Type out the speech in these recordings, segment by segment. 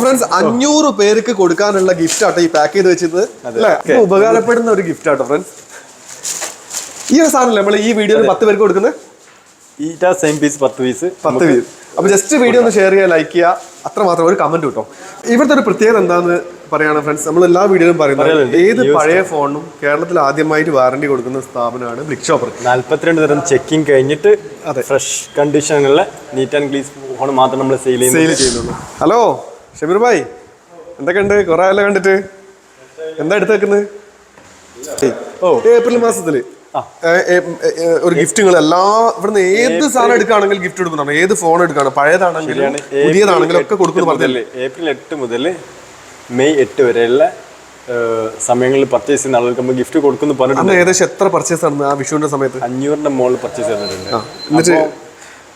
Friends അഞ്ഞൂറ് പേർക്ക് കൊടുക്കാനുള്ള ഗിഫ്റ്റ് ആട്ടോ ഈ പാക്ക് ചെയ്ത് വെച്ചത്. അല്ലേ? ഉപകാരപ്പെടുന്ന ഒരു ഗിഫ്റ്റ് ആട്ടോ ഫ്രണ്ട്സ് ഈ ഒരു സാധനം നമ്മൾ ഈ വീഡിയോയിൽ പത്ത് പേർക്ക് കൊടുക്കുന്നത് ഈറ്റ സെയിം പീസ് പത്ത് പീസ് പത്ത് പീസ് അപ്പൊ ജസ്റ്റ് വീഡിയോ ഒന്ന് ഷെയർ ചെയ്യുക ലൈക്ക് ചെയ്യുക. അത്ര മാത്രം ഒരു കമന്റ് കിട്ടും. ഇവിടുത്തെ ഒരു പ്രത്യേകത എന്താന്ന് പറയാണ് ഫ്രണ്ട്സ് നമ്മൾ എല്ലാ വീഡിയോയിലും പറയുന്നത് ഏത് പഴയ ഫോണും കേരളത്തിൽ ആദ്യമായിട്ട് വാറണ്ടി കൊടുക്കുന്ന സ്ഥാപനമാണ് ബ്ലിക് ഷോപ്പർ നാല്പത്തിരണ്ട് തരം ചെക്കിംഗ് കഴിഞ്ഞിട്ട് അതെ. ഫ്രഷ് കണ്ടീഷനിലുള്ള നീറ്റ് ആൻഡ് ക്ലീസ് ഫോൺ മാത്രം നമ്മൾ സെയിൽ ചെയ്യുന്നുള്ളൂ. ഹലോ ഷമീർ ഭായ് എന്തൊക്കെയുണ്ട്? കുറെ ആയല്ലോ കണ്ടിട്ട്. എന്താ എടുത്ത് വെക്കുന്നത്? ഓ. ഏപ്രിൽ മാസത്തിൽ. ഒരു ഗിഫ്റ്റുകൾ എല്ലാ ഇവിടുന്ന് ഏത് സാധനം എടുക്കുകയാണെങ്കിൽ ഗിഫ്റ്റ് കൊടുക്കുന്നു ഏത് ഫോൺ എടുക്കാണ് പഴയതാണെങ്കിലും പുതിയതാണെങ്കിലും ഒക്കെ കൊടുക്കുന്നു പറഞ്ഞില്ലേ? ഏപ്രിൽ എട്ട് മുതൽ മെയ് എട്ട് വരെയുള്ള സമയങ്ങളിൽ പർച്ചേസ് ചെയ്യുന്ന ആളുകൾക്ക് നമ്മൾ ഗിഫ്റ്റ് കൊടുക്കുന്നു പറഞ്ഞിട്ടുണ്ട്. അന്ന് ഏകദേശം എത്ര പർച്ചേസ് നടന്നു ആ വിഷുവിന്റെ സമയത്ത്? അഞ്ഞൂറിന്റെ മുകളിൽ പർച്ചേസ് ചെയ്തിട്ടുണ്ട്. എന്നിട്ട്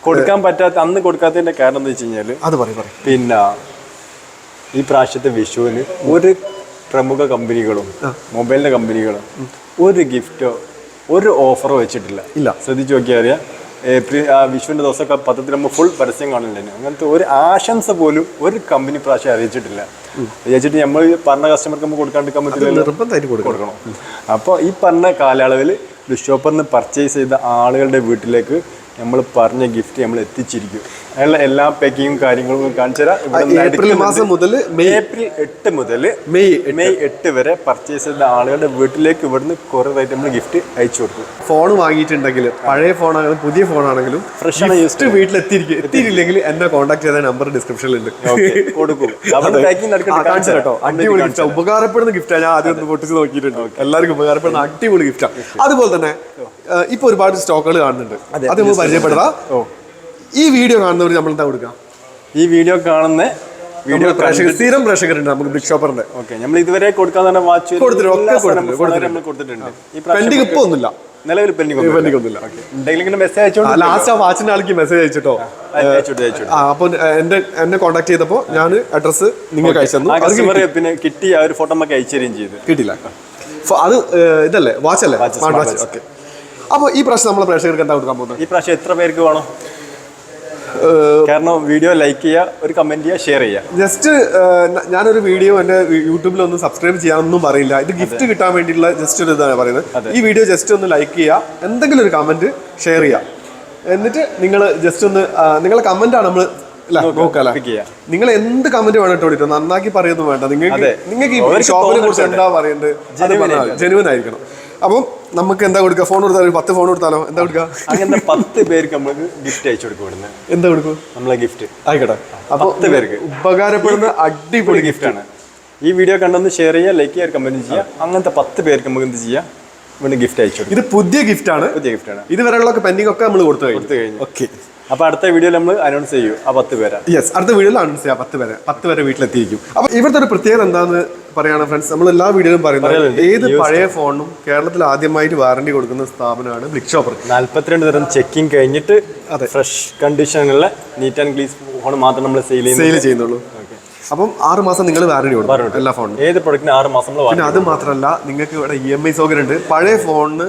കൊടുക്കാൻ പറ്റാത്ത അന്ന് കൊടുക്കാത്തതിന്റെ കാരണം എന്താ വെച്ച് കഴിഞ്ഞാൽ അത് പറയും. പിന്നെ ഈ പ്രാവശ്യത്തെ വിഷുവിന് ഒരു പ്രമുഖ കമ്പനികളും മൊബൈലിന്റെ കമ്പനികളും ഒരു ഗിഫ്റ്റോ ഒരു ഓഫറോ വെച്ചിട്ടില്ല. ഇല്ല. ശ്രദ്ധിച്ചു നോക്കിയാൽ അറിയാം. ഏപ്രിൽ ആ വിഷുവിന്റെ ദിവസമൊക്കെ പത്രത്തിൽ നമ്മൾ ഫുൾ പരസ്യം കാണില്ലേ അങ്ങനത്തെ ഒരു ആശംസ പോലും ഒരു കമ്പനി പ്രാവശ്യം അറിയിച്ചിട്ടില്ല. വിചാരിച്ചിട്ട് നമ്മൾ പറഞ്ഞ കസ്റ്റമർക്ക് നമുക്ക് കൊടുക്കാണ്ടിരിക്കാൻ പറ്റില്ല കൊടുക്കണം. അപ്പോൾ ഈ പറഞ്ഞ കാലയളവിൽ ഷോപ്പറിന് പർച്ചേസ് ചെയ്ത ആളുകളുടെ വീട്ടിലേക്ക് നമ്മൾ പറഞ്ഞ ഗിഫ്റ്റ് നമ്മൾ എത്തിച്ചിരിക്കും. അതിനുള്ള എല്ലാ പാക്കിങ്ങും കാര്യങ്ങളും കാണിച്ചു തരാം. ഏപ്രിൽ മാസം മുതൽ മെയ്. ഏപ്രിൽ എട്ട് മുതൽ മെയ് മെയ് എട്ട് വരെ പർച്ചേസ് ചെയ്ത ആളുകളുടെ വീട്ടിലേക്ക് ഇവിടുന്ന് കുറേ ആയിട്ട് നമ്മൾ ഗിഫ്റ്റ് അയച്ചു കൊടുക്കും. ഫോൺ വാങ്ങിയിട്ടുണ്ടെങ്കിൽ പഴയ ഫോണാണെങ്കിലും പുതിയ ഫോണാണെങ്കിലും ഫ്രഷ് ഗിഫ്റ്റ് വീട്ടിൽ എത്തിയിരിക്കും. എത്തിയില്ലെങ്കിൽ എന്നെ കോൺടാക്ട് ചെയ്ത നമ്പർ ഡിസ്ക്രിപ്ഷനിൽ ഉണ്ട്. കൊടുക്കും. കേട്ടോ. അടിപൊളി ഗിഫ്റ്റ് ഉപകാരപ്പെടുന്ന ഗിഫ്റ്റാണ് ഞാൻ ആദ്യം ഒന്ന് പൊട്ടിച്ച് നോക്കിയിട്ടുണ്ട്. എല്ലാവർക്കും ഉപകാരപ്പെടുന്ന അടിപൊളി ഗിഫ്റ്റാണ് അതുപോലെ തന്നെ ഇപ്പൊ ഒരുപാട് സ്റ്റോക്കുകൾ കാണുന്നുണ്ട്. അത് നമ്മൾ പരിചയപ്പെടുത്താം ഈ വീഡിയോ കാണുന്നവർ നമ്മൾ എന്താ കൊടുക്കുക ഈ വീഡിയോ കാണുന്ന വീഡിയോ പ്രേക്ഷകർ സ്ഥിരം പ്രേക്ഷകരുണ്ട് നമുക്ക് ബിഗ് ഷോപ്പറിന്റെ ഓക്കെ നമ്മൾ ഇതുവരെ കൊടുക്കാൻ തന്നെ വാച്ച് കൊടുത്തിട്ടുണ്ട്, കൊടുത്തിട്ടുണ്ട്, പെൻഡിങ് ഇപ്പൊ ഒന്നുമില്ല. നിലവിൽ പെൻഡിങ് പെൻഡിങ് ഒന്നുമില്ല. എന്തെങ്കിലും മെസ്സേജ് അയച്ചോണ്ട് ലാസ്റ്റ് ആ വാച്ചിന്റെ ആൾക്ക് മെസ്സേജ് അയച്ചിട്ടോ? അപ്പൊ എന്റെ എന്നെ കോൺടാക്ട് ചെയ്തപ്പോ ഞാൻ അഡ്രസ് നിങ്ങൾക്ക് അയച്ചു പിന്നെ കിട്ടി ആ ഒരു ഫോട്ടോ നമുക്ക് അയച്ചു തരികയും ചെയ്തു. കിട്ടില്ല അത് ഇതല്ലേ? വാച്ച് അല്ലേ? Smart watch okay. അപ്പോൾ ഈ പ്രാവശ്യം നമ്മളെ പ്രേക്ഷകർക്ക് എന്താ കൊടുക്കാൻ പോകുന്നത്? ഈ പ്രാവശ്യം എത്ര പേർക്ക് വേണം? കാരണം വീഡിയോ ലൈക്ക് ചെയ്യുക ഒരു കമന്റ് ചെയ്യുക ഷെയർ ചെയ്യുക. ജസ്റ്റ് ഞാനൊരു വീഡിയോ എന്റെ യൂട്യൂബിൽ ഒന്ന് സബ്സ്ക്രൈബ് ചെയ്യാനൊന്നും പറയില്ല. ഇത് ഗിഫ്റ്റ് കിട്ടാൻ വേണ്ടിയിട്ടുള്ള ജസ്റ്റ് ഒരു ഇതാണ് പറയുന്നത്. ഈ വീഡിയോ ജസ്റ്റ് ഒന്ന് ലൈക്ക് ചെയ്യുക എന്തെങ്കിലും ഒരു കമന്റ് ഷെയർ ചെയ്യുക. എന്നിട്ട് നിങ്ങൾ ജസ്റ്റ് ഒന്ന് നിങ്ങൾ നിങ്ങളെ കമന്റ് ആണ് നമ്മൾ. നിങ്ങൾ എന്ത് കമന്റ് വേണം ഇട്ടോ നന്നാക്കി പറയുന്നു വേണ്ട. നിങ്ങൾക്ക് നിങ്ങൾക്ക് ഈ ഷോപ്പിനെ കുറിച്ച്. എന്താ പറയേണ്ടത് ജെനുവൻ ആയിരിക്കണം. അപ്പം നമുക്ക് എന്താ കൊടുക്കുക? ഫോൺ കൊടുത്താലോ ഒരു പത്ത് ഫോൺ കൊടുത്താലോ? എന്താ കൊടുക്കുക? അങ്ങനെ പത്ത് പേർക്ക് നമുക്ക് ഗിഫ്റ്റ് അയച്ചു കൊടുക്കും ഇവിടുന്ന്. എന്താ കൊടുക്കും? നമ്മളെ ഗിഫ്റ്റ് ആയിക്കോട്ടെ. അപ്പൊ പത്ത് പേർക്ക്. ഉപകാരപ്പെടുന്ന അടിപൊളി ഗിഫ്റ്റ് ഗിഫ്റ്റ് ആണ്. ഈ വീഡിയോ കണ്ടൊന്ന് ഷെയർ ചെയ്യുക ലൈക്ക് ചെയ്യുക കമന്റ് ചെയ്യുക. അങ്ങനത്തെ പത്ത് പേർക്ക് നമുക്ക് എന്ത് ചെയ്യാം? ഇവിടെ ഗിഫ്റ്റ് അയച്ചു ഇത് പുതിയ ഗിഫ്റ്റ് ആണ്. പുതിയ ഗിഫ്റ്റ് ആണ്. ഇതുവരെയുള്ള പെൻഡിങ് ഒക്കെ നമ്മൾ കൊടുത്തു കഴിഞ്ഞു. കൊടുത്തു കഴിഞ്ഞു. ഓക്കെ അപ്പൊ അടുത്ത വീഡിയോയിൽ നമ്മൾ അനൗൺസ് ചെയ്യും. ആ പത്ത് പേരാ. യെസ് അടുത്ത വീഡിയോയിൽ അനൗൺസ് ചെയ്യാം. പത്ത് പേരെ. പത്ത് പേരെ വീട്ടിലെത്തിയിരിക്കും. അപ്പൊ ഇവിടുത്തെ ഒരു പ്രത്യേകത എന്താന്ന് പറയാണ് ഫ്രണ്ട്സ് നമ്മൾ എല്ലാ വീഡിയോയിലും പറയുന്നത് ഏത് പഴയ ഫോണും കേരളത്തിൽ ആദ്യമായിട്ട് വാറണ്ടി കൊടുക്കുന്ന സ്ഥാപനമാണ് ബ്ലിക് ഷോപ്പർ നാല്പത്തിരണ്ട് തരം ചെക്കിംഗ് കഴിഞ്ഞിട്ട് അതെ. ഫ്രഷ് കണ്ടീഷനിലുള്ള നീറ്റ് ആൻഡ് ക്ലീസ് ഫോൺ മാത്രം നമ്മൾ സെയിൽ സെയിൽ ചെയ്യുന്നുള്ളൂ. അപ്പം ആറ് മാസം നിങ്ങൾ വാറണ്ടി കൊടുക്കും എല്ലാ ഫോണിനും ഏത് പ്രൊഡക്റ്റിന് ആറ് മാസം പിന്നെ അത് മാത്രമല്ല നിങ്ങൾക്ക് ഇവിടെ ഇ എം ഐ സൗകര്യം ഉണ്ട് പഴയ ഫോണിന്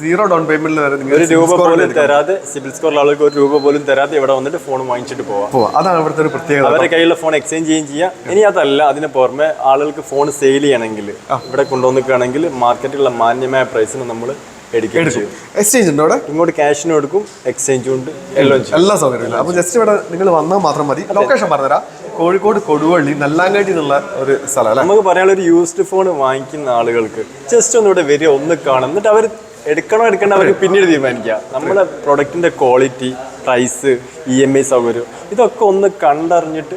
സീറോ ഡൗൺ പേയ്മെന്റിൽ വരെ ഒരു നിങ്ങൾ രൂപ പോലും തരാതെ സിബിൽ സ്കോറിൽ ആളുകൾക്ക് ഒരു രൂപ പോലും തരാതെ ഇവിടെ വന്നിട്ട് ഫോൺ വാങ്ങിച്ചിട്ട് പോവാം. അതാണ് ഇവിടുത്തെ ഒരു പ്രത്യേകത അവരുടെ കയ്യിലുള്ള ഫോൺ എക്സ്ചേഞ്ച് ചെയ്യുകയും ചെയ്യാം. ഇനി അതല്ല അതിന് പുറമെ ആളുകൾക്ക് ഫോൺ സെയിൽ ചെയ്യണമെങ്കിൽ ഇവിടെ കൊണ്ടുവന്നിക്കുകയാണെങ്കിൽ മാർക്കറ്റിലുള്ള മാന്യമായ പ്രൈസിന് നമ്മൾ എക്സ്ചേഞ്ച് ഉണ്ട് അവിടെ? ഇങ്ങോട്ട് ക്യാഷിനും എടുക്കും എക്സ്ചേഞ്ചും ഉണ്ട് എല്ലാം എല്ലാ സൗകര്യമില്ല അപ്പോൾ അപ്പൊ ജസ്റ്റ് ഇവിടെ നിങ്ങൾ വന്നാൽ മാത്രം മതി. ലൊക്കേഷൻ പറഞ്ഞുതരാം. കോഴിക്കോട് കൊടുവള്ളി നല്ലാങ്കാട്ടി എന്നുള്ള ഒരു സ്ഥലമല്ല നമുക്ക് പറയാനുള്ള ഒരു യൂസ്ഡ് ഫോൺ വാങ്ങിക്കുന്ന ആളുകൾക്ക് ജസ്റ്റ് ഒന്ന് ഇവിടെ വരിക ഒന്ന് കാണും എന്നിട്ട് അവർ എടുക്കണോ എടുക്കണോ അവർക്ക് പിന്നീട് തീരുമാനിക്കുക. നമ്മുടെ പ്രൊഡക്റ്റിന്റെ quality price E M I സൗകര്യം ഇതൊക്കെ ഒന്ന് കണ്ടറിഞ്ഞിട്ട്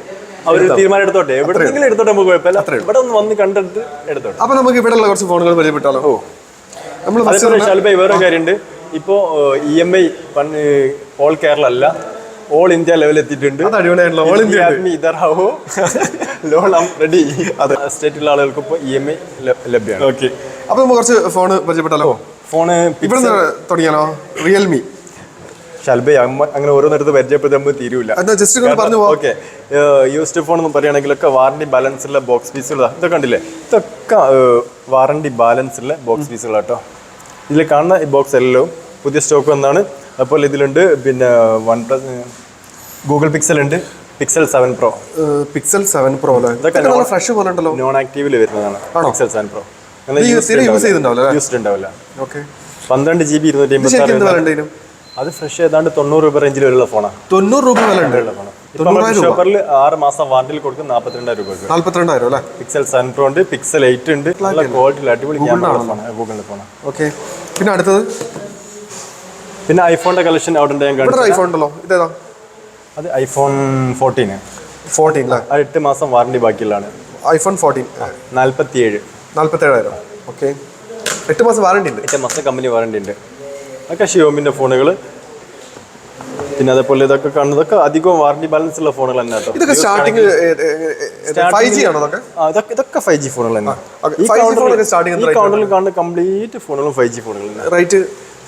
അവർ തീരുമാനം എടുത്തോട്ടെ? എവിടെയെങ്കിലും എടുത്തോട്ടെ നമുക്ക് കുഴപ്പമില്ല. ഇവിടെ ഒന്ന് വന്ന് കണ്ടിട്ട് എടുത്തോട്ടെ. അപ്പൊ നമുക്ക് ഇവിടെ ഉള്ള കുറച്ച് ഫോണുകൾ പരിചയപ്പെട്ടാലോ? ഓ. നമ്മൾ അതേപോലെ ഷാൽബായി വേറെ കാര്യമുണ്ട്. ഇപ്പോൾ E M I all Kerala അല്ല. ഓൾ ഇന്ത്യ ലെവൽ എത്തിയിട്ടുണ്ട്. ഓൾ ഇന്ത്യ ആവോ ലോൺ റെഡി അതെ സ്റ്റേറ്റിലുള്ള ആളുകൾക്ക് ഇപ്പോൾ ഇ എം ഐ ലഭ്യമാണ്. ഓക്കെ അപ്പൊ നമുക്ക് കുറച്ച് ഫോൺ പരിചയപ്പെട്ടാലോ ഫോണ് ഇവിടെ തുടങ്ങിയാലോ? റിയൽമി ഷൽബൈ അങ്ങനെ ഓരോന്നിടത്ത് പരിചയപ്പെടുത്തി നമുക്ക് തീരൂല ജസ്റ്റ് പറഞ്ഞു ഓക്കെ യൂസ്ഡ് ഫോൺ എന്ന് പറയുകയാണെങ്കിലൊക്കെ വാറണ്ടി ബാലൻസുള്ള ബോക്സ് പീസുകൾ ഇതൊക്കെ കണ്ടില്ലേ? ഇതൊക്കെ വാറണ്ടി ബാലൻസുള്ള ബോക്സ് പീസുകളാട്ടോ ഇതിൽ കാണുന്ന ഈ ബോക്സ് എല്ലാം പുതിയ സ്റ്റോക്ക് വന്നാണ്. അപ്പോൾ ഇതിലുണ്ട് പിന്നെ വൺ പ്ലസ് ഗൂഗിൾ പിക്സൽ ഉണ്ട് pixel seven pro pixel seven pro അല്ലേ ഇതൊക്കെ ഫ്രഷ് പോലെ ഉണ്ടല്ലോ. നോൺ ആക്റ്റീവിൽ വരുന്നതാണ് പിക്സൽ സെവൻ പ്രോ യൂസ് ചെയ്തിട്ടുണ്ടാവില്ല ഓക്കെ. പന്ത്രണ്ട് ജി ബി ഇരുന്നൂറ്റി അമ്പത്തി അത് ഫ്രഷ് ഏതാണ്ട് തൊണ്ണൂറ് രൂപ റേഞ്ചിൽ വരുന്ന ഫോണാണ് തൊണ്ണൂറ് രൂപ വില ഉണ്ട്. തൊണ്ണൂറായിരം രൂപ. ഷോപ്പറിൽ ആറ് മാസം വാറണ്ടിയിൽ കൊടുക്കും നാൽപ്പത്തിരണ്ടായിരം രൂപ നാൽപ്പത്തിരണ്ടായിരം അല്ലേ? പിക്സൽ സെവൻ പ്രോ ഉണ്ട് പിക്സൽ എയ്റ്റ് ഉണ്ട്. നല്ല ക്വാളിറ്റി അടിപൊളി ഗൂഗിളിന്റെ ഫോണാണ് ഓക്കെ. പിന്നെ അടുത്തത്? പിന്നെ ഐഫോണിന്റെ കളക്ഷൻ അവിടെ ഉണ്ട് ഞാൻ കണ്ടു ഐഫോൺ ഉണ്ടല്ലോ. ഇതേതാ? അത് ഐഫോൺ ഫോർട്ടീൻ ഫോർട്ടീൻ അത് എട്ട് മാസം വാറണ്ടി ബാക്കിയുള്ളതാണ്. ഐഫോൺ ഫോർട്ടീൻ നാൽപ്പത്തി ഏഴ് നാല്പത്തേഴായിരം ഓക്കെ. എട്ട് മാസം വാറണ്ടി ഉണ്ട്. എട്ട് മാസം കമ്പനി വാറണ്ടി ഉണ്ട്. അതൊക്കെ ഷിയോമിന്റെ ഫോണുകൾ പിന്നെ അതേപോലെ ഇതൊക്കെ കാണുന്നതൊക്കെ അധികം വാറണ്ടി ബാലൻസ് ഉള്ള ഫോണുകൾ തന്നെ ഇതൊക്കെ സ്റ്റാർട്ടിങ് ഫൈവ് ജി ആണോ അതൊക്കെ ഇതൊക്കെ ഫൈവ് ജി ഫോണുകൾ തന്നെ. ഈ 5G കൗണ്ടറിൽ- കാണുന്ന കംപ്ലീറ്റ് ഫോണുകളും ഫൈവ് ജി ഫോണുകൾ റേറ്റ്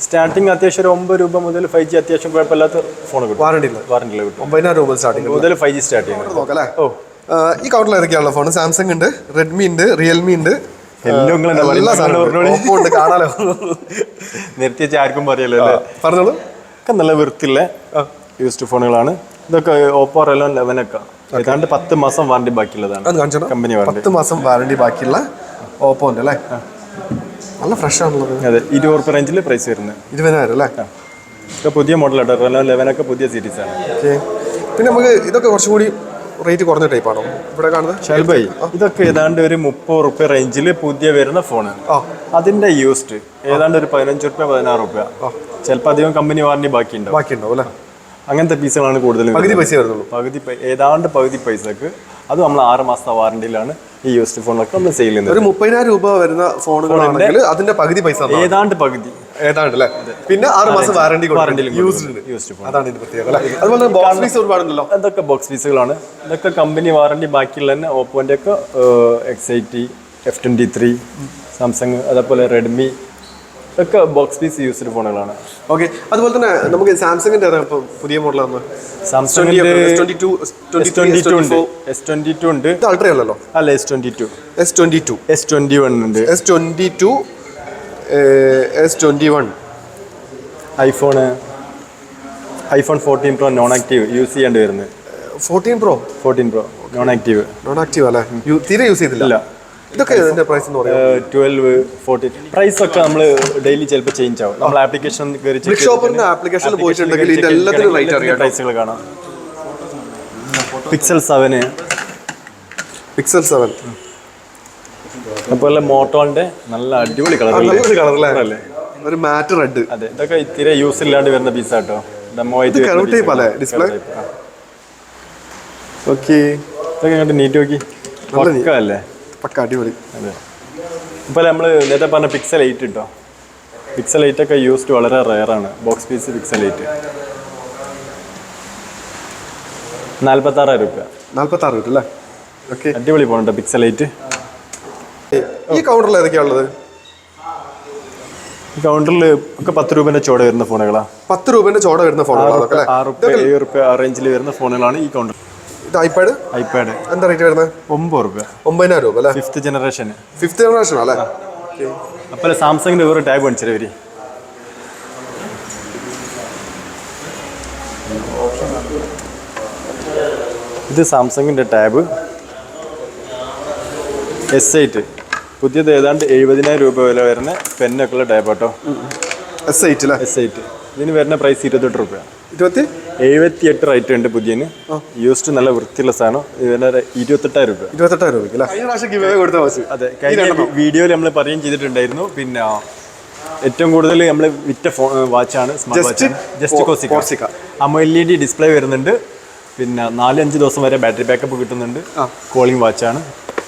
സ്റ്റാർട്ടിങ് അത്യാവശ്യം ഒരു ഒമ്പത് രൂപ മുതൽ ഫൈവ് ജി അത്യാവശ്യം കുഴപ്പമില്ലാത്ത ഫോൺ കിട്ടും. വാറണ്ടി വാറണ്ടി കിട്ടും. ഒമ്പതിനായിരം രൂപ സ്റ്റാർട്ടിങ് മുതൽ ഫൈവ് ജി സ്റ്റാർട്ട് ചെയ്യുന്നത്. നോക്കാം അല്ലേ? ഓ. ഈ കൗണ്ടിൽ ഏതൊക്കെയാണല്ലോ ഫോൺ സാംസങ് ഉണ്ട് റെഡ്മി ഉണ്ട് റിയൽമി ഉണ്ട്. കാണാലോ? നിർത്തി വെച്ച് ആർക്കും പറയല്ലോ പറഞ്ഞോളൂ. ഒക്കെ നല്ല വൃത്തിയുള്ള യൂസ്ഡ് ഫോണുകളാണ് ഇതൊക്കെ ഓപ്പോ റെലോ ലെവനൊക്കെ ഏതാണ്ട് പത്ത് മാസം വാറണ്ടി ബാക്കിയുള്ളതാണ്. കമ്പനി വാറണ്ടി പത്ത് മാസം വാറണ്ടി ബാക്കിയുള്ള ഓപ്പോ ഉണ്ട് അല്ലേ? നല്ല ഫ്രഷ് ആണല്ലോ അതെ ഇരുപത് റുപ്യ റേഞ്ചിൽ പ്രൈസ് വരുന്നത്. ഇരുപതിനായിരം അല്ലേ ഇതൊക്കെ പുതിയ മോഡലാണ് റെലോ ലെവനൊക്കെ പുതിയ സീരീസ് ആണ്. ഓക്കെ. പിന്നെ നമുക്ക് ഇതൊക്കെ കുറച്ചും കൂടി റേറ്റ് കുറഞ്ഞ ടൈപ്പ് ആണോ? ഇവിടെ കാണുന്നത്? ഷെൽബൈ ഇതൊക്കെ ഏതാണ്ട് ഒരു മുപ്പത് റുപ്യ റേഞ്ചിൽ പുതിയ വരുന്ന ഫോണാണ് അതിന്റെ യൂസ്ഡ് ഏതാണ്ട് ഒരു പതിനഞ്ച് റുപ്യ പതിനാറ് റുപ്യ ചിലപ്പോൾ അധികം കമ്പനി വാറണ്ടി ബാക്കി ഉണ്ടാവും ബാക്കിയുണ്ടാവും അല്ലേ? അങ്ങനത്തെ പീസുകളാണ് കൂടുതലും പകുതി. പൈസ വരുന്നുള്ളൂ. പകുതി ഏതാണ്ട് പകുതി പൈസക്ക്. അത് നമ്മൾ ആറ് മാസത്തെ വാറണ്ടിയിലാണ് ഈ യൂസ്ഡ് ഫോണൊക്കെ നമ്മൾ സെയിൽ ചെയ്യുന്നത്. ഒരു മുപ്പതിനായിരം രൂപ വരുന്ന ഫോണുകളാണെങ്കിൽ അതിന്റെ പകുതി പൈസ ഏതാണ്ട് പകുതി. ഏതാണ്ട് അല്ലേ? പിന്നെ ആറ് മാസം വാറണ്ടി യൂസ്ഡ് അതാണ് ഇതിന്റെ പ്രത്യേകത അതുപോലെ ബോക്സ് ഫീസ് ഒരുപാടുണ്ടല്ലോ. അതൊക്കെ ബോക്സ് പീസുകളാണ് ഇതൊക്കെ കമ്പനി വാറണ്ടി ബാക്കിയുള്ള തന്നെ ഓപ്പോന്റെ ഒക്കെ X eighty F twenty three Samsung അതേപോലെ റെഡ്മി ഇതൊക്കെ ബോക്സ് പീസ് യൂസ്ഡ് ഫോണുകളാണ് ഓക്കെ അതുപോലെ തന്നെ നമുക്ക് സാംസങ്ങിന്റെ പുതിയ മോഡലാണ് എസ് ടു ഉണ്ട് ഉണ്ട്. ഇത് അൾട്ര അല്ലല്ലോ? അല്ല S twenty two S twenty two S twenty one ഉണ്ട്. S twenty two S twenty one iPhone iPhone fourteen pro non active use ചെയ്യേണ്ടി വരുന്നത്. Fourteen pro fourteen pro non active non active അല്ലേ തീരെ use ചെയ്തില്ല? ഇതൊക്കെ ഇതിന്റെ price എന്ന് പറയുന്നത് ട്വൽവ് ഫോർട്ടി പ്രൈസ് ഒക്കെ നമ്മൾ ഡെയിലി ചിലപ്പോൾ ചേഞ്ച് ആവും. നമ്മൾ ആപ്ലിക്കേഷൻ കയറി ഷോപ്പറിന്റെ ആപ്ലിക്കേഷനിൽ പോയിട്ടുണ്ടെങ്കിൽ ഇതിന്റെ എല്ലാത്തിനും റേറ്റ് അറിയാം പ്രൈസുകൾ കാണാം. പിക്സൽ സെവന് പിക്സൽ സെവൻ അതുപോലെ മോട്ടോളിന്റെ നല്ല അടിപൊളി കളർ കളർ അല്ലേ? ഒരു മാറ്റ് റെഡ് അതെ ഇതൊക്കെ ഇത്തിരി യൂസ് ഇല്ലാണ്ട് വരുന്ന പീസ് കേട്ടോ ഡിസ്പ്ലേ. ഓക്കെ ഇതൊക്കെ കണ്ട് നീറ്റ് നോക്കി. അല്ലേ? പക്ക അടിപൊളി. അതെ. ഇപ്പോൾ നമ്മൾ നേരത്തെ പറഞ്ഞ പിക്സൽ എയ്റ്റ് കിട്ടോ പിക്സൽ എയ്റ്റ് ഒക്കെ യൂസ്ഡ് വളരെ റയറാണ് ബോക്സ് പീസ് പിക്സൽ എയ്റ്റ് നാൽപ്പത്താറായിരം രൂപ. നാൽപ്പത്താറ് കിട്ടും അല്ലേ? ഓക്കെ അടിപൊളി പോകണ്ട പിക്സൽ എയ്റ്റ് ഈ കൗണ്ടറിൽ ഏതൊക്കെയാ ഉള്ളത്? കൗണ്ടറിൽ ഒക്കെ പത്ത് രൂപേന്റെ ചോട വരുന്ന ഫോണുകളാണ് പത്ത് രൂപന്റെ ചോട വരുന്ന ഫോണുകളാണ് ആറ് റുപ്യ ഏഴ് റുപ്യ ആ റേഞ്ചിൽ വരുന്ന ഫോണുകളാണ് ഈ കൗണ്ടർ ഐപാഡ് ഐപാഡ് എന്താ റേറ്റ് വരുന്നത്? ഒമ്പത് റുപ്യ. ഒമ്പതിനായിരം രൂപ അല്ലേ? ഫിഫ്ത്ത് ജനറേഷൻ ഫിഫ്ത്ത് ജനറേഷൻ അല്ലേ? അപ്പോൾ സാംസങ്ങിന്റെ വേറെ ടാബ് കാണിച്ചില്ല ഇവർ. ഇത് സാംസങ്ങിന്റെ ടാബ് എസ് എയ്റ്റ് പുതിയത് ഏതാണ്ട് എഴുപതിനായിരം രൂപ വില വരുന്ന പെന്നൊക്കെ ഉള്ള ടാബ് കേട്ടോ എസ് എയ്റ്റ് എസ് എയ്റ്റ് ഇതിന് വരുന്ന പ്രൈസ് ഇരുപത്തെട്ട് റുപ്യ. ഇരുപത്തി? എഴുപത്തി എട്ട് റേറ്റ് ഉണ്ട് പുതിയന്. യൂസ്ഡ് നല്ല വൃത്തിയുള്ള സാധനം. ഇരുപത്തെട്ടായിരം രൂപ. ഇരുപത്തെട്ടായിരം രൂപയ്ക്ക് അല്ലേ? കഴിഞ്ഞ പ്രാവശ്യം ഗിവ് കൊടുത്ത അതെ. കഴിഞ്ഞ വീഡിയോയിൽ നമ്മൾ പറയുകയും ചെയ്തിട്ടുണ്ടായിരുന്നു. പിന്നെ ഏറ്റവും കൂടുതൽ നമ്മൾ വിറ്റ ഫോൺ വാച്ചാണ് സ്മാർട്ട് വാച്ച് ജസ്റ്റ്. കോസിക്ക അമ്മ എൽ ഇ ഡി ഡിസ്പ്ലേ വരുന്നുണ്ട്. പിന്നെ നാലഞ്ച് ദിവസം വരെ ബാറ്ററി ബാക്കപ്പ് കിട്ടുന്നുണ്ട്. കോളിംഗ് വാച്ചാണ്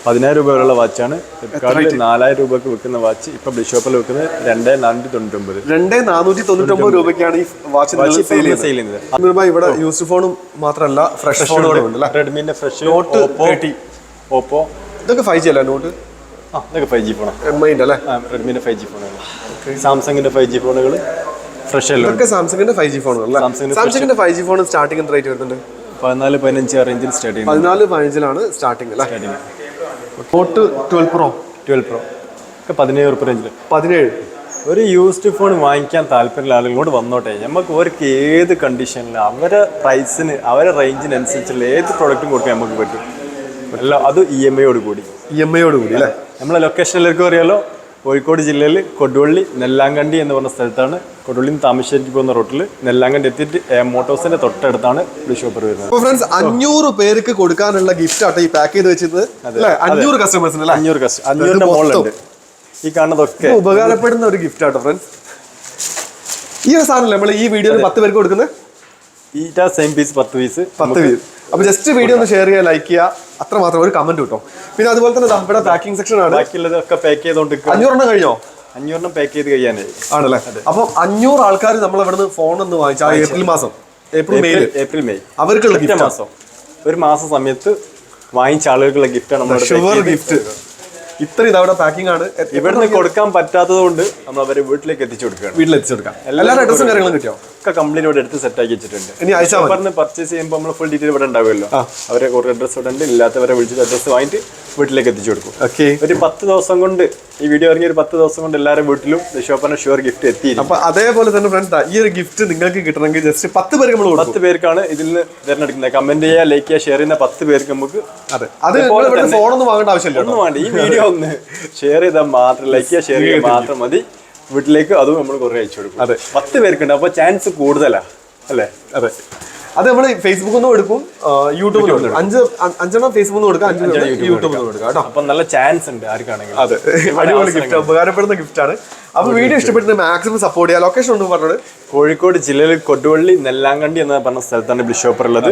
പതിനായിരം രൂപ വരെയുള്ള വാച്ചാണ് ഫ്ലിപ്കാർട്ടിൽ നാലായിരം രൂപക്ക് വിൽക്കുന്ന വാച്ച് ഇപ്പൊ ബിഷോപ്പിൽ വിൽക്കുന്നത് രണ്ട് നാനൂറ്റി തൊണ്ണൂറ്റൊമ്പത് രണ്ട് നാനൂറ്റി തൊണ്ണൂറ്റൊമ്പത് രൂപയ്ക്കാണ് ഈ വാച്ച് സെയിൽ ചെയ്യുന്നത്. ഇവിടെ യൂസ് ഫോണും മാത്രമല്ല ഫ്രഷ് ഫോണുകളും ഉണ്ട്. റെഡ്മിന്റെ ഫ്രഷ് ഓപ്പോ 30. ഓപ്പോ ഇതൊക്കെ ഫൈവ് ജി അല്ലേ നോട്ട് ഇതൊക്കെ ഫൈവ് ജി ഫോണാണ് എം ഐ അല്ലേ? റെഡ്മിന്റെ ഫൈവ് ജി ഫോണുകൾ സാംസങ്ങിന്റെ ഫൈവ് ജി ഫോണുകൾ ഫ്രഷ് അല്ല. ഇതൊക്കെ സാംസങ്ങിന്റെ ഫൈവ് ജി ഫോണുകൾ സാംസങ്ങിന്റെ five G phone starting rate വരുന്നുണ്ട്? പതിനാല് പതിനഞ്ച് റേഞ്ചിൽ സ്റ്റാർട്ട് ചെയ്യുന്നത്. പതിനാല് പതിനഞ്ചിലാണ് സ്റ്റാർട്ടിംഗ് അല്ലേ? Note twelve pro twelve pro ഒക്കെ പതിനേഴ് ഉറുപ്പ് റേഞ്ചിൽ പതിനേഴ്. ഒരു യൂസ്ഡ് ഫോൺ വാങ്ങിക്കാൻ താല്പര്യമുള്ള ആളുകളോട് വന്നോട്ടെ. നമുക്ക് അവർക്ക് ഏത് കണ്ടീഷനിൽ അവരെ പ്രൈസിന് അവരെ റേഞ്ചിനനുസരിച്ചുള്ള ഏത് പ്രോഡക്റ്റും കൊടുക്കാൻ നമുക്ക് പറ്റും. അല്ല അത് ഇ എം ഐയോട് കൂടി. ഇ എം ഐയോട് കൂടി അല്ലേ? നമ്മളെ ലൊക്കേഷൻ എല്ലാവർക്കും അറിയാലോ? കോഴിക്കോട് ജില്ലയിൽ കൊടുവള്ളി നെല്ലാങ്കണ്ടി എന്ന് പറഞ്ഞ സ്ഥലത്താണ് കൊടുവള്ളി താമശ്ശേരിക്ക് പോകുന്ന റോട്ടിൽ നെല്ലാങ്കണ്ടി എത്തിയിട്ട് മോട്ടോസിന്റെ തൊട്ടടുത്താണ് ഷോപ്പർ വരുന്നത്. അപ്പോൾ ഫ്രണ്ട്സ് അഞ്ഞൂറ് പേർക്ക് കൊടുക്കാനുള്ള ഗിഫ്റ്റ് ആട്ടോ ഈ പാക്ക് ചെയ്ത് വെച്ചത്? അഞ്ഞൂറ് കസ്റ്റമേഴ്സിന് അല്ലേ? അഞ്ഞൂറ് കസ്റ്റ അഞ്ഞൂറിന്റെ മോളുണ്ട് ഈ കാണുന്നതൊക്കെ ഉപകാരപ്പെടുന്ന ഒരു ഗിഫ്റ്റ് ആട്ടോ ഫ്രണ്ട്സ് ഈ ഒരു സാധനം നമ്മൾ ഈ വീഡിയോ പത്ത് പേർക്ക് കൊടുക്കുന്നത്? ഈ സെയിം പീസ് പത്ത് പീസ് പത്ത് പീസ് അപ്പൊ ജസ്റ്റ് വീഡിയോ ഒന്ന് ഷെയർ ചെയ്യുക ലൈക്ക് ചെയ്യുക. അത്ര മാത്രം ഒരു കമന്റ് കിട്ടും പിന്നെ അതുപോലെ തന്നെ ഇവിടെ പാക്കിംഗ് സെക്ഷൻ ആണ്. ബാക്കിയുള്ളതൊക്കെ പാക്ക് ചെയ്തോണ്ട് അഞ്ഞൂറെണ്ണം കഴിഞ്ഞോ? അഞ്ഞൂറെണ്ണം പാക്ക് ചെയ്ത് കഴിയാനായി. ആണല്ലേ? അപ്പൊ അഞ്ഞൂറ് ആൾക്കാർ നമ്മൾ ഇവിടുന്ന് ഫോൺ ഒന്ന് വാങ്ങിച്ചാൽ ഏപ്രിൽ മാസം. April May April May. അവർക്കുള്ള ഗിഫ്റ്റ് മാസം. ഒരു മാസം സമയത്ത് വാങ്ങിച്ച ആളുകൾക്കുള്ള ഗിഫ്റ്റാണ് ഷുവർ ഗിഫ്റ്റ് ഇത്രയും അവിടെ പാക്കിംഗ് ആണ്. ഇവിടെ ഇവിടുന്ന് കൊടുക്കാൻ പറ്റാത്തത് കൊണ്ട് നമ്മൾ അവരെ വീട്ടിലേക്ക് എത്തിച്ചു കൊടുക്കുകയാണ്. വീട്ടിൽ എത്തിച്ചു കൊടുക്കാം എല്ലാ അഡ്രസ്സും കാര്യങ്ങളും കിട്ടിയോ? ഒക്കെ കമ്പനി ഇവിടെ എടുത്ത് സെറ്റ് ആക്കി വെച്ചിട്ടുണ്ട്. ഇനി അയച്ചാൽ പറഞ്ഞ് പർച്ചേസ് ചെയ്യുമ്പോൾ നമ്മൾ ഫുൾ ഡീറ്റെയിൽ ഇവിടെ ഉണ്ടാവുമല്ലോ. അവരെ കുറേ അഡ്രസ്സ് ഇവിടെ ഉണ്ട്. ഇല്ലാത്തവരെ വിളിച്ചിട്ട് അഡ്രസ്സ് വാങ്ങിയിട്ട് വീട്ടിലേക്ക് എത്തിച്ചു കൊടുക്കും. ഓക്കെ ഒരു പത്ത് ദിവസം കൊണ്ട് ഈ വീഡിയോ ഇറങ്ങിയ ഒരു പത്ത് ദിവസം കൊണ്ട് എല്ലാവരുടെ വീട്ടിലും ഷോപ്പറിന് ഷുവർ ഗിഫ്റ്റ് എത്തി അപ്പൊ അതേപോലെ തന്നെ ഫ്രണ്ട്സ് ഈ ഒരു ഗിഫ്റ്റ് നിങ്ങൾക്ക് കിട്ടണമെങ്കിൽ ജസ്റ്റ് പത്ത് പേർക്ക് നമ്മൾ പത്ത് പേർക്കാണ് ഇതിൽ നിന്ന് തിരഞ്ഞെടുക്കുന്നത് കമന്റ് ചെയ്യുക ലൈക്ക് ചെയ്യുക ഷെയർ ചെയ്യുന്ന പത്ത് പേർക്ക് നമുക്ക് അതെ. അത് ഫോണൊന്നും വാങ്ങേണ്ട ആവശ്യമില്ല. ഒന്നും വേണ്ട. ഈ വീഡിയോ ഒന്ന് ഷെയർ ചെയ്താൽ മാത്രം ലൈക്ക് ചെയ്യുക ഷെയർ ചെയ്യുക മാത്രം മതി. വീട്ടിലേക്ക് അതും നമ്മൾ കുറേ അയച്ചു കൊടുക്കും. അതെ. പത്ത് പേർക്കുണ്ട്. അപ്പോൾ ചാൻസ് കൂടുതലാ. അല്ലേ? അതെ. അത് നമ്മൾ ഫേസ്ബുക്കിൽ നിന്നും എടുക്കും. യൂട്യൂബിൽ കൊടുക്കും അഞ്ച് അഞ്ചെണ്ണം ഫേസ്ബുക്കിൽ നിന്ന് കൊടുക്കാം അഞ്ചെണ്ണം യൂട്യൂബിൽ കൊടുക്കാം കേട്ടോ. അപ്പം നല്ല ചാൻസ് ഉണ്ട് ആർക്കാണെങ്കിലും. അതെ. അടിപൊളി ഗിഫ്റ്റ് ഉപകാരപ്പെടുന്ന ഗിഫ്റ്റാണ് ആണ്. അപ്പൊ വീഡിയോ ഇഷ്ടപ്പെട്ട് മാക്സിമം സപ്പോർട്ട് ചെയ്യുക ലൊക്കേഷൻ ഒന്ന് പറഞ്ഞത് കോഴിക്കോട് ജില്ലയിൽ കൊടുവള്ളി നെല്ലാങ്കണ്ടി എന്ന് പറഞ്ഞ സ്ഥലത്താണ് ബിഷോപ്പർ ഉള്ളത്.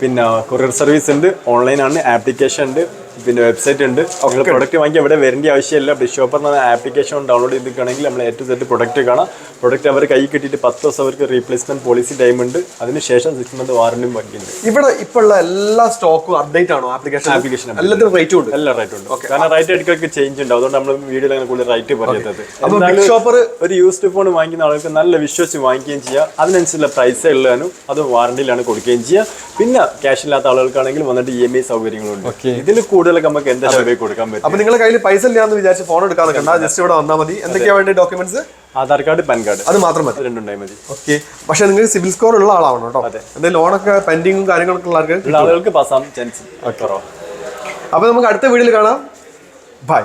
പിന്നെ കൊറിയർ സർവീസ് ഉണ്ട്. ഓൺലൈൻ ആണ്. ആപ്ലിക്കേഷൻ ഉണ്ട്. പിന്നെ വെബ്സൈറ്റ് ഉണ്ട്. നിങ്ങൾ പ്രൊഡക്റ്റ് വാങ്ങിക്കാൻ ഇവിടെ വരേണ്ട ആവശ്യമില്ല. ബിഷോപ്പർ എന്ന ആപ്ലിക്കേഷൻ ഡൗൺലോഡ് ചെയ്തിരിക്കുകയാണെങ്കിൽ നമ്മൾ ഏറ്റവും സെറ്റ് പ്രൊഡക്റ്റ് കാണാം. പ്രൊഡക്റ്റ് അവർ കൈ കിട്ടിയിട്ട് പത്ത് ദിവസം അവർക്ക് റീപ്ലേസ്മെന്റ് പോളിസി ടൈം ഉണ്ട്. അതിനുശേഷം സിക്സ് മന്ത് വാറണ്ടിയും ബാക്കിയുണ്ട് ഇവിടെ ഇപ്പോൾ ഉള്ള എല്ലാ സ്റ്റോക്കും അപ്ഡേറ്റ് ആണോ ആപ്ലിക്കേഷൻ ആപ്ലിക്കേഷൻ എല്ലാത്തിനും റേറ്റ് ഉണ്ട്. എല്ലാ റേറ്റ് ഉണ്ട്. കാരണം റേറ്റ് ഇടയ്ക്കൊക്കെ ചേഞ്ച് ഉണ്ട്. അതുകൊണ്ട് നമ്മൾ വീഡിയോയിൽ അങ്ങനെ കൂടുതൽ റേറ്റ് പറയാത്തത് അപ്പോൾ ബിഗ് ഷോപ്പർ ഒരു യൂസ്ഡ് ഫോൺ വാങ്ങിക്കുന്ന ആൾക്ക് നല്ല വിശ്വസിച്ച് വാങ്ങിക്കുകയും ചെയ്യാം. അതിനനുസരിച്ചുള്ള പ്രൈസ് ഉള്ളതിനും അത് വാറണ്ടിയിലാണ് കൊടുക്കുകയും ചെയ്യുക പിന്നെ ക്യാഷ് ഇല്ലാത്ത ആളുകൾക്കാണെങ്കിൽ വന്നിട്ട് ഇ എം ഐ സൗകര്യങ്ങളുണ്ട്. ഇതിൽ കൂടുതലൊക്കെ നമുക്ക് എന്താ രൂപയ്ക്ക് കൊടുക്കാൻ പറ്റും അപ്പൊ നിങ്ങളുടെ കയ്യിൽ പൈസ ഇല്ലാന്ന് വിചാരിച്ച് ഫോൺ എടുക്കാൻ നിൽക്കണ്ട ജസ്റ്റ് ഇവിടെ വന്നാൽ മതി. എന്തൊക്കെയാ വേണ്ടി documents Aadhaar card PAN card. അത് മാത്രം മതി. രണ്ടുണ്ടായി മതി. ഓക്കെ പക്ഷെ നിങ്ങൾ സിവിൽ സ്കോർ ഉള്ള ആളാവണം കേട്ടോ. എന്താ ലോണൊക്കെ പെൻഡിങ്ങും കാര്യങ്ങളൊക്കെ ഉള്ള ആൾക്ക് ഉള്ള ആളുകൾക്ക് പാസ്സാം ചാൻസ് അപ്പൊ നമുക്ക് അടുത്ത വീഡിയോയിൽ കാണാം. ബൈ